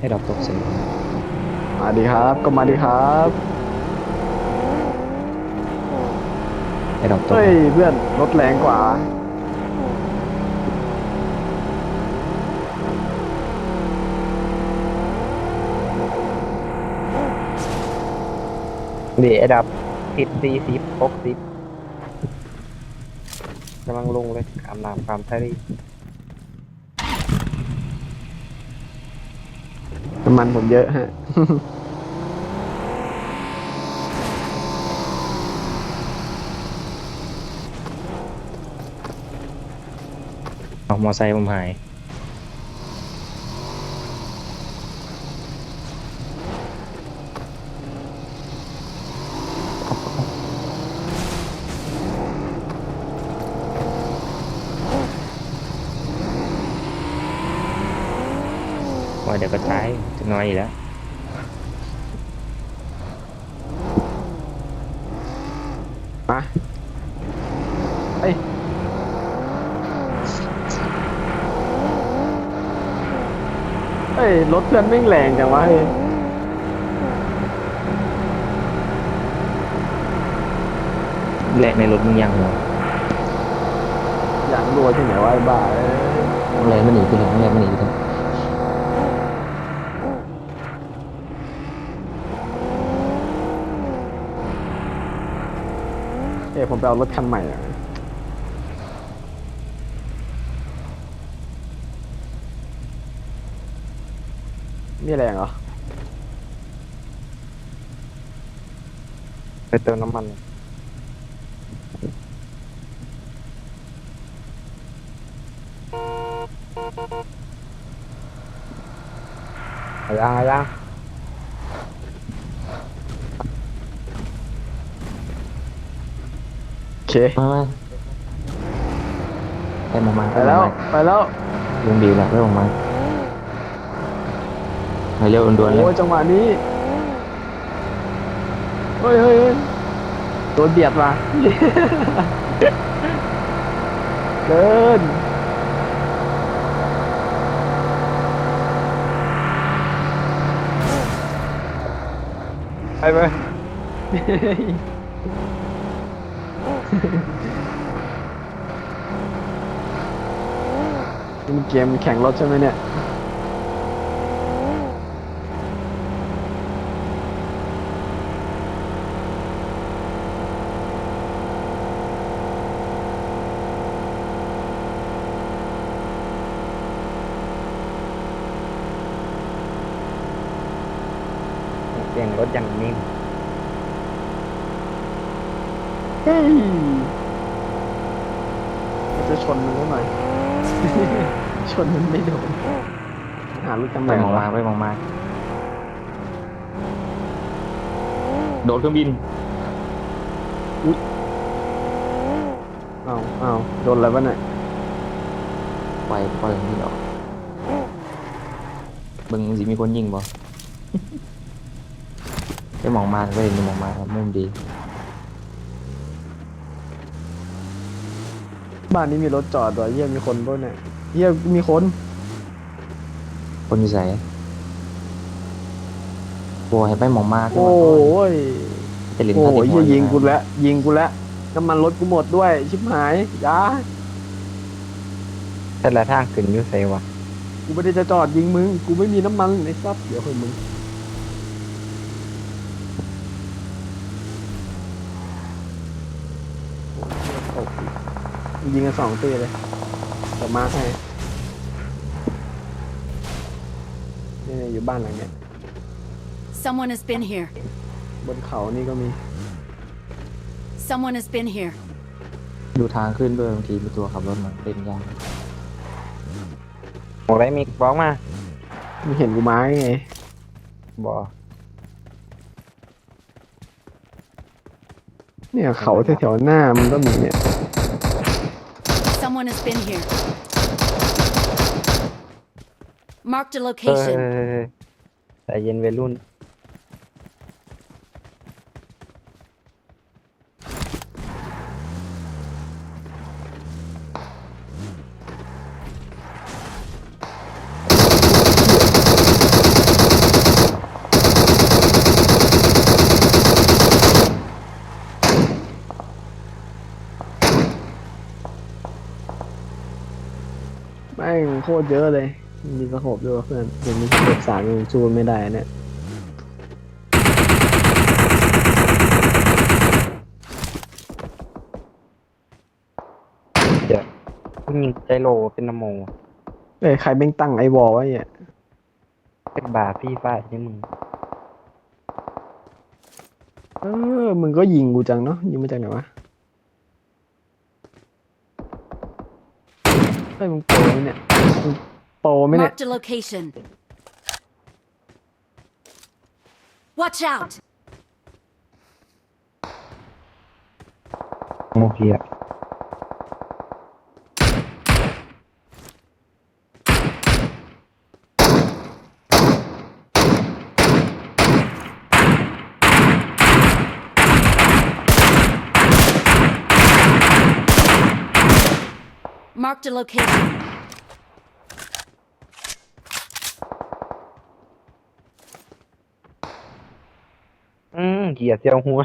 ให้ดอกตกเสียงมาดีครับก็มาดีครับให้ดอกตกเฮ้ยเพื่อนรถแรงกว่าเดี๋ยวไอ้ดับสิบสี่สิบหกสิบกำลังลงเลยขามน้ำขามทะเล น้ำมันผมเยอะฮะเอามอไซค์ผมหายว่าเดี๋ยวก็ตาย น้อยอีกแล้วมาเอ้ยเฮ้ย รถเพื่อนแม่งแรงจังวะเฮ้ยแลกในรถมึงยังเหรออยากรัวที่ไหนวะไอ้บ้าเอ้ยแรงมันหนีไปเลยแรงมันหนีไปเลย เอ้ยผมไปเอารถคันใหม่อะนี่แรงเหรอ ไปเติมน้ำมัน เอายังเอายัง โอ เค มามาไปมองมาไปแล้ว ไปแล้วลุงบิวแล้วไปมองมาไปเร็วด่วนๆเลยโอ้ยจังหวะนี้เฮ้ยเฮ้ยเฮ้ยโดนเบียดมา เกินไปไป นี่มันเกมแข่งรถใช่ไหมเนี่ย เสียงรถอย่างนิ่ม เฮ้ยจะชนมันนิดหน่อย ชนมันไม่โดนหาลูกจำไปแหน่งมองวะมาไปมองมา โดดเครื่องบิน เอาเอาโดนอะไรวะเนี่ยปล่อยปล่อยนี่หรอกมึงสิมีคนยิงบ่ ไปมองมาไปเห็นมองมาครับมุมดี บ้านนี้มีรถจอดด้วยเยี่ยมีคนด้วยเนี่ยเยี่ยมีคนคนอยู่ใส่บัวให้ไปมองมาขึ้นโอ้มาก่อนยจะเล่นโอ้ท่ายที่เยี่ยยิงกูแล้วแล้วยิงกูแล้วน้ำมันรถกูหมดด้วย ชิบหายอยาแต่ละทางขึ้นอยุ่ใส่วะกูไม่ได้จะจอดยิงมึงกูไม่มีน้ำมันไอ้ซับเดี๋ยวให้มึงตกอีก ยิงกันสองตีเลยเดี๋ยวมาให้นี่ๆอยู่บ้านหลังเนี้ย Someone has been here. บนเขานี่ก็มี Someone has been here. ดูทางขึ้นด้วยบางทีมีตัวขับรถมาเล่นยากบอกได้มิกบอกมามีเห็นกูไม้ไงบอกเนี่ยเขาแถวๆหน้ามันก็มีเนี่ย Someone has been here. Marked a เออ location. แต่เย็นวัยรุ่น ตรเยอะเลย มีสโคบด้วยวะเพื่อนยังมีสโคบสามยังจูนไม่ได้เนี่ยเดี๋ยวมึงยิงใจโลเป็นนโมเอ้ยใครแม่งตั้งไอ้วอลไว้เนี่ยเป็นบาพี่ฝ้ายนี่มึง เออ มึงก็ยิงกูจังเนาะ ยิงมาจากไหนวะเฮ้ยมึงโปรไหมเนี่ยมึง โปรไหมเนี่ย Marked a location. Watch out! โมเฮีย Marked a location. เกียเจียวหัว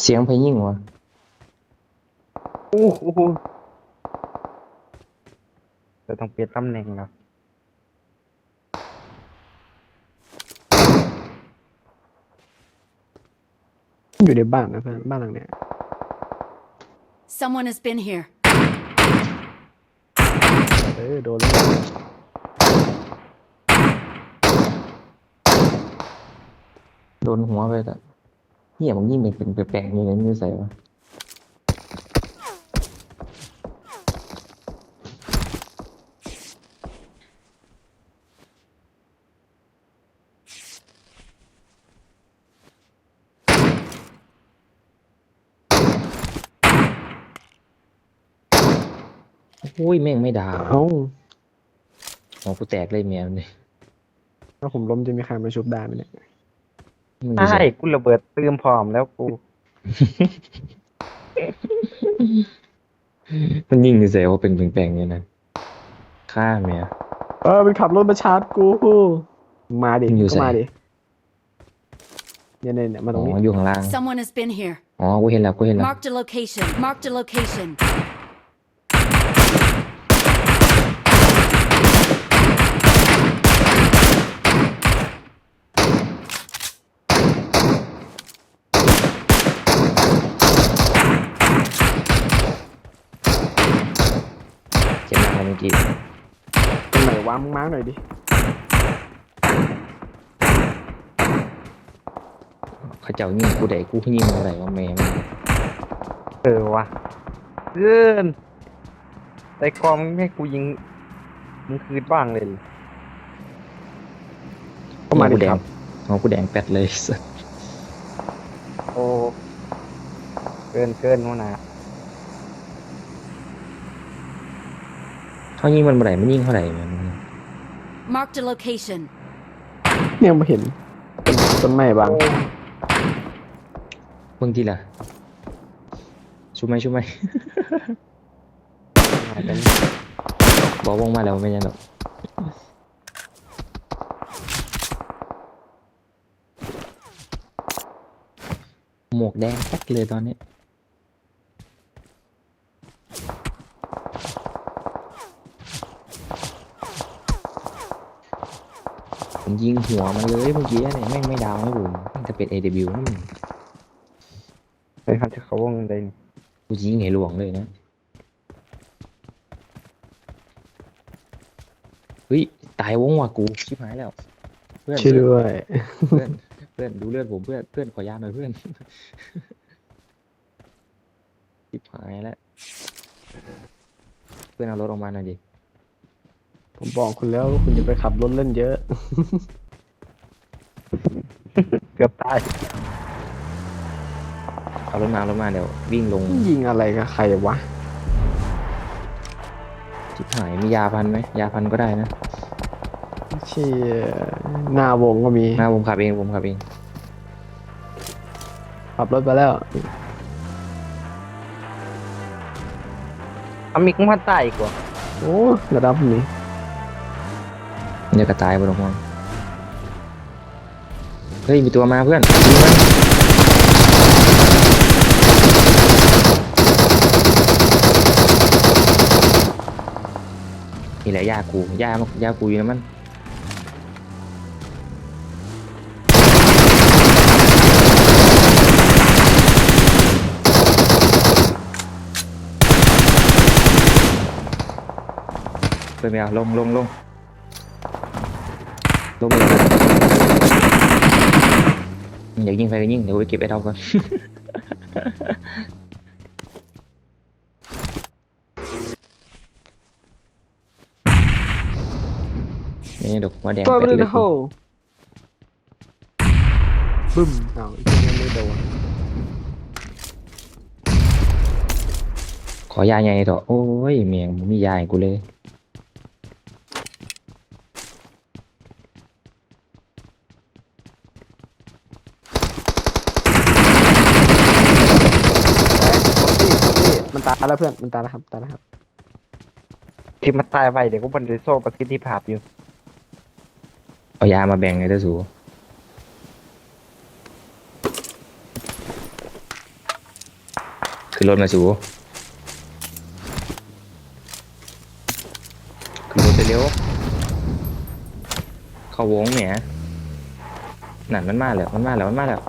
เสียงเพลงยิ่งวะโอ้โหจะต้องเปลี่ยนตำแหน่งแล้วอยู่ในบ้านนะเพื่อนบ้านหลังเนี้ย Someone has been here. เออโดนแล้วโดนหัวไปแต่ เหี้ยมึงยิ่งเป็นเป็นแปลกๆอยู่ในนี้ใส่วะโอ้ยแม่งไม่ดาวเอ้าหัวกูแตกเลยเมียนี่ถ้าผมล้มจะมีใครมาชุบได้ไหมเนี่ย มึงใช่กูระเบิดเติมพร้อมแล้วกู มันยิ่งใส่ว่าเป็นแปลงๆเนี่ยนะฆ่าเมียเออมันขับรถมาชาร์จกู มาดิมึงอยู่ก็มาไหนดิเนี่ยเนี่ยเนี่ยมาตอ๋รงนี้ ออยู่ข้างล่าง Someone has been here. อ๋อกูเห็นแล้วกูเห็นแล้ว Marked a location. Marked a location. เจ็บหนักแล้วเมื่อกี้ ตรงไหนวะ มึงมาร์กหน่อยดิ เขาเจ้ายิงกูได้กูยิงอะไรวะแม่งเออวะเกินแต่กอมงไม่ให้กูยิงมึงคืนบ้างเลยก็มาดิกูแดครังบ หัวกูแดงแป๊ดเลยสัสโอ้เกินเกินวะนะเขายิงมันเมื่อไหร่มันยิงเท่าไหร่มัน Marked a location. เนี่ยมาเห็นเป็นต้นไม้บางเบิ่งทีละชุบไหมชุบไหม หายไปบอกวงมาแล้วไม่ยังหรอกหมวกแดงแป๊ดเลยตอนนี้ ผมยิงหัวมันเลยเมื่อกี้เนี่ยแม่งไม่ดาวนะผมมันจะเป็น AW นี่เลยเขาจะเขาวงเลยกูยิงไงหลวงเลยนะเฮ้ยตายวงว่ะกูชิบหายแล้ว เพื่อนช่วยด้วยเพื่อนเพื่อนดูเลือดผมเพื่อนเพื่อนขอยาหน่อยเพื่อนชิบหายแล้วเพื่อนเอารถออกมาหน่อยดิ ผมบอกคุณแล้วว่าคุณจะไปขับรถเล่นเยอะ เกือบตายเอารถมาเอารถมาเดี๋ยววิ่งลงยิงอะไรกับใครวะ ชิบหายมียาพันไหมยาพันก็ได้นะเชี่ยหน้าวงก็มีมาผมขับเองผมขับเองขับรถไปแล้วเอามิกมาตายอีกว่าโอ้ระดับนี้ เดี๋ยกระตายบนห้องเฮ้ยมีตัวมาเพื่อนยิงมันนี่แหละยากูยามันยากูอยู่นะมันไปไม่เอาลงลงลง ลงไปเลยอยากยิงใครก็ยิงเดี๋ยวกูไปเก็บไอ้ดอกก่อน นี่ดอกหัวแดง ตัว เป็ด เรื เล อย โหบึ้มเอาอีกทีนั้นไม่โดน ขอยาใหญ่เถอะโอ้ยเมียงบ่มียาให้กูเลย นี่นี่มัน ตายแล้วเพื่อนมันตายแล้วครับตายแล้วครับที่มันตายไปเดี๋ยวกูบันทึกโซ่ประสิทธิภาพอยู่เอายามาแบ่งให้เด้อสูขึ้นรถมาสูขึ้นรถไปเร็วเข้าวงแหมนั่นมันมาแล้วมันมาแล้วมันมาแล้ว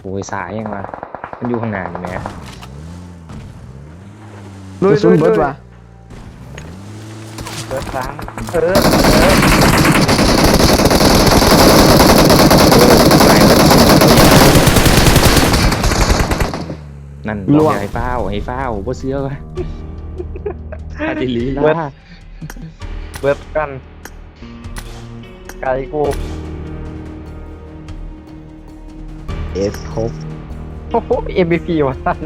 โอ้ยสายยังวะมันอยู่ข้างหน้านี่แหม กระสุนเบิร์ดว่ะเบิร์ดสามเออเออนั่นบอกให้เฝ้าให้เฝ้าบ่เสื้อวะอาดิลีลาเบิร์ดกัน ไกลกู เอสครบโอ้โห MVP ว่ะท่าน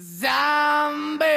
Zombie!